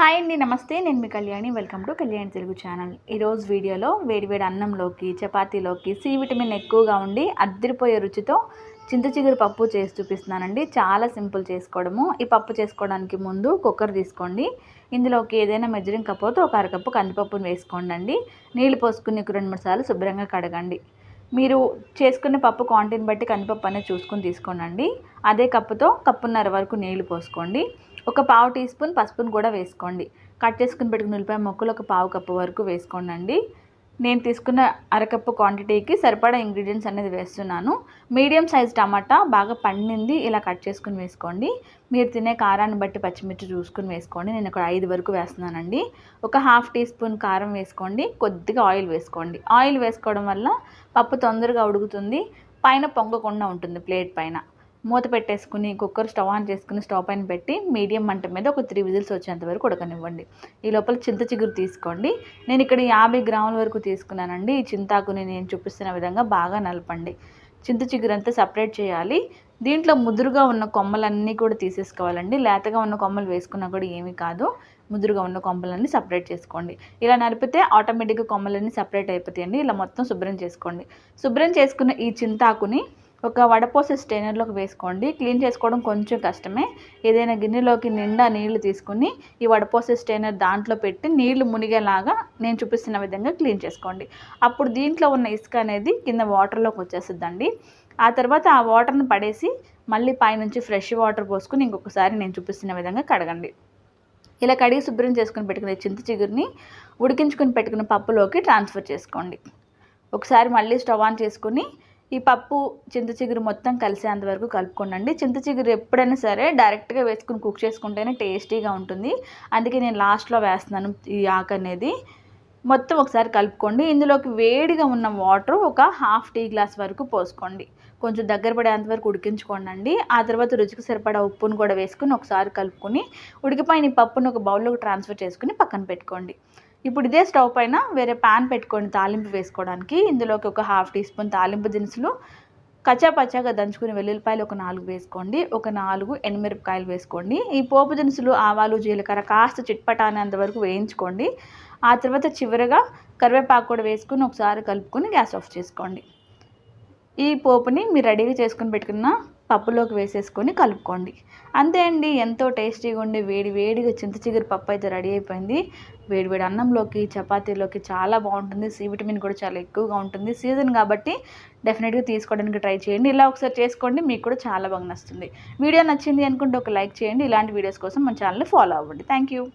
Hi అండి నమస్తే. నేను మీ Kalyani. Welcome to Kalyani Telugu channel. ఈరోజు వీడియోలో వేడివేడి అన్నంలోకి చపాతీలోకి సి విటమిన్ ఎక్కువగా ఉండి అద్దరిపోయే రుచితో చింతచిగురు పప్పు చేసి చూపిస్తున్నానండి. చాలా సింపుల్ చేసుకోవడము. ఈ పప్పు చేసుకోవడానికి ముందు కుక్కర్ తీసుకోండి. ఇందులోకి ఏదైనా మెజరింగ్ కప్పుతో ఒక అరకప్పు కందిపప్పును వేసుకోండి అండి నీళ్ళు పోసుకుని రెండు మూడు సార్లు శుభ్రంగా కడగండి. మీరు చేసుకున్న పప్పు క్వాంటిటీని బట్టి కందిపప్పు అనేది చూసుకొని తీసుకోనండి. అదే కప్పుతో కప్పున్నర వరకు నీళ్ళు పోసుకోండి. ఒక పావు టీ స్పూన్ పసుపును కూడా వేసుకోండి. కట్ చేసుకుని పెట్టుకున్న ఉల్లిపాయ మొక్కలు ఒక పావు కప్పు వరకు వేసుకోండి నేను తీసుకున్న అరకప్పు క్వాంటిటీకి సరిపడా ఇంగ్రీడియంట్స్ అనేది వేస్తున్నాను. మీడియం సైజ్ టమాటా బాగా పండింది ఇలా కట్ చేసుకుని వేసుకోండి. మీరు తినే కారాన్ని బట్టి పచ్చిమిర్చి చూసుకుని వేసుకోండి. నేను ఇక్కడ ఐదు వరకు వేస్తున్నానండి. ఒక హాఫ్ టీ స్పూన్ కారం వేసుకోండి. కొద్దిగా ఆయిల్ వేసుకోండి. ఆయిల్ వేసుకోవడం వల్ల పప్పు తొందరగా ఉడుకుతుంది. పైన పొంగకుండా ఉంటుంది ప్లేట్ పైన. మూత పెట్టేసుకుని కుక్కర్ స్టవ్ ఆన్ చేసుకుని స్టవ్ పైన పెట్టి మీడియం మంట మీద ఒక త్రీ విజిల్స్ వచ్చేంత వరకు ఉడకనివ్వండి. ఈ లోపల చింత చిగురు తీసుకోండి. నేను ఇక్కడ యాభై గ్రాముల వరకు తీసుకున్నానండి. ఈ చింతాకుని నేను చూపిస్తున్న విధంగా బాగా నలపండి. చింత చిగురు అంతా సపరేట్ చేయాలి. దీంట్లో ముదురుగా ఉన్న కొమ్మలన్నీ కూడా తీసేసుకోవాలండి. లేతగా ఉన్న కొమ్మలు వేసుకున్నా కూడా ఏమీ కాదు. ముదురుగా ఉన్న కొమ్మలన్నీ సపరేట్ చేసుకోండి. ఇలా నలిపితే ఆటోమేటిక్గా కొమ్మలన్నీ సపరేట్ అయిపోతాయండి. ఇలా మొత్తం శుభ్రం చేసుకోండి. శుభ్రం చేసుకున్న ఈ చింతాకుని ఒక వడపోసే స్టెయినర్లోకి వేసుకోండి. క్లీన్ చేసుకోవడం కొంచెం కష్టమే. ఏదైనా గిన్నెలోకి నిండా నీళ్ళు తీసుకుని ఈ వడపోసే స్టెయినర్ దాంట్లో పెట్టి నీళ్ళు మునిగేలాగా నేను చూపిస్తున్న విధంగా క్లీన్ చేసుకోండి. అప్పుడు దీంట్లో ఉన్న ఇసుక అనేది కింద వాటర్లోకి వచ్చేస్తుందండి. ఆ తర్వాత ఆ వాటర్ని పడేసి మళ్ళీ పైనుంచి ఫ్రెష్ వాటర్ పోసుకుని ఇంకొకసారి నేను చూపిస్తున్న విధంగా కడగండి. ఇలా కడిగి శుభ్రం చేసుకుని పెట్టుకునే చింత చిగురిని ఉడికించుకుని పెట్టుకున్న పప్పులోకి ట్రాన్స్ఫర్ చేసుకోండి. ఒకసారి మళ్ళీ స్టవ్ ఆన్ చేసుకుని ఈ పప్పు చింత చిగురు మొత్తం కలిసేంత వరకు కలుపుకోండి చింత చిగురు ఎప్పుడైనా సరే డైరెక్ట్గా వేసుకుని కుక్ చేసుకుంటేనే టేస్టీగా ఉంటుంది. అందుకే నేను లాస్ట్లో వేస్తున్నాను ఈ ఆకు అనేది. మొత్తం ఒకసారి కలుపుకోండి. ఇందులోకి వేడిగా ఉన్న వాటర్ ఒక హాఫ్ టీ గ్లాస్ వరకు పోసుకోండి. కొంచెం దగ్గర పడేంత వరకు ఉడికించుకోండి ఆ తర్వాత రుచికి సరిపడా ఉప్పును కూడా వేసుకుని ఒకసారి కలుపుకొని ఉడికిపోయిన పప్పును ఒక బౌల్లోకి ట్రాన్స్ఫర్ చేసుకుని పక్కన పెట్టుకోండి. ఇప్పుడు ఇదే స్టవ్ పైన వేరే ప్యాన్ పెట్టుకోండి తాలింపు వేసుకోవడానికి. ఇందులోకి ఒక హాఫ్ టీ స్పూన్ తాలింపు దినుసులు కచ్చా పచ్చాగా దంచుకుని వెల్లుల్లిపాయలు ఒక నాలుగు వేసుకోండి. ఒక నాలుగు ఎండుమిరపకాయలు వేసుకోండి. ఈ పోపు దినుసులు ఆవాలు జీలకర్ర కాస్త చిట్పట అనేంత వరకు వేయించుకోండి. ఆ తర్వాత చివరగా కరివేపాకు కూడా వేసుకుని ఒకసారి కలుపుకొని గ్యాస్ ఆఫ్ చేసుకోండి. ఈ పోపుని మీరు రెడీగా చేసుకుని పెట్టుకున్న పప్పులోకి వేసేసుకొని కలుపుకోండి. అంతే అండి. ఎంతో టేస్టీగా ఉండి వేడి వేడిగా చింత చిగురు పప్పు అయితే రెడీ అయిపోయింది. వేడి వేడి అన్నంలోకి చపాతీలోకి చాలా బాగుంటుంది. సి విటమిన్ కూడా చాలా ఎక్కువగా ఉంటుంది. సీజన్ కాబట్టి డెఫినెట్గా తీసుకోవడానికి ట్రై చేయండి. ఇలా ఒకసారి చేసుకోండి మీకు కూడా చాలా బాగా నచ్చుతుంది. వీడియో నచ్చింది అనుకుంటే ఒక లైక్ చేయండి. ఇలాంటి వీడియోస్ కోసం మన ఛానల్ని ఫాలో అవ్వండి. Thank you.